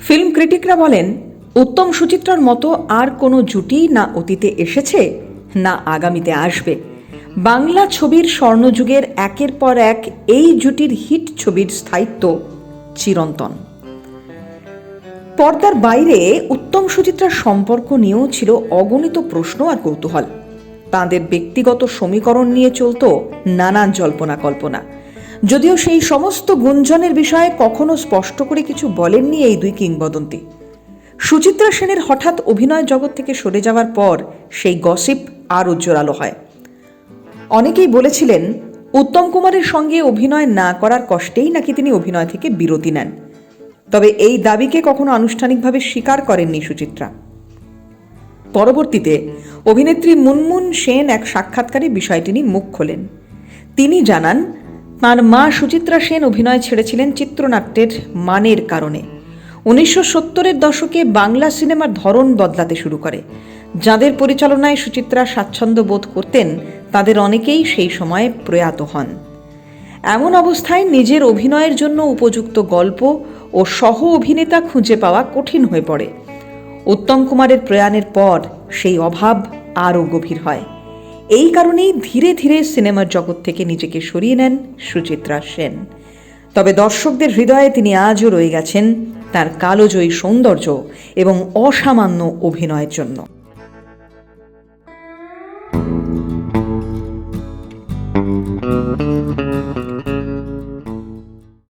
Film ক্রিটিকরা বলেন, উত্তম সুচিত্রার মতো আর কোনো জুটি না অতীতে এসেছে, না আগামীতে আসবে। বাংলা ছবির স্বর্ণযুগের একের পর এক এই জুটির হিট ছবির স্থায়িত্ব চিরন্তন। পর্দার বাইরে উত্তম সুচিত্রার সম্পর্ক নিয়েও ছিল অগণিত প্রশ্ন আর কৌতূহল। তাঁদের ব্যক্তিগত সমীকরণ নিয়ে চলত নানান জল্পনা কল্পনা যদিও সেই সমস্ত গুঞ্জনের বিষয়ে কখনো স্পষ্ট করে কিছু বলেননি এই দুই কিংবদন্তি। সুচিত্রা সেনের হঠাৎ অভিনয় জগৎ থেকে সরে যাওয়ার পর সেই গসিপ আরও জোরালো হয়। অনেকেই বলেছিলেন, উত্তম কুমারের সঙ্গে অভিনয় না করার কষ্টেই নাকি তিনি অভিনয় থেকে বিরতি নেন। তবে এই দাবিকে কখনো আনুষ্ঠানিকভাবে স্বীকার করেননি সুচিত্রা। পরবর্তীতে অভিনেত্রী মুনমুন সেন এক সাক্ষাৎকারে বিষয়টি নিয়ে মুখ খোলেন। তিনি জানান তাঁর মা সুচিত্রা সেন অভিনয় ছেড়েছিলেন চিত্রনাট্যের মানের কারণে। উনিশশো সত্তরের দশকে বাংলা সিনেমার ধরন বদলাতে শুরু করে। যাদের পরিচালনায় সুচিত্রা স্বাচ্ছন্দ্য বোধ করতেন, তাদের অনেকেই সেই সময়ে প্রয়াত হন। এমন অবস্থায় নিজের অভিনয়ের জন্য উপযুক্ত গল্প ও সহ অভিনেতা খুঁজে পাওয়া কঠিন হয়ে পড়ে। উত্তম কুমারের প্রয়াণের পর সেই অভাব আরও গভীর হয়। এই কারণেই ধীরে ধীরে সিনেমার জগৎ থেকে নিজেকে সরিয়ে নেন সুচিত্রা সেন তবে দর্শকদের হৃদয়ে তিনি আজও রয়ে গেছেন তার কালোজয়ী সৌন্দর্য এবং অসামান্য অভিনয়ের জন্য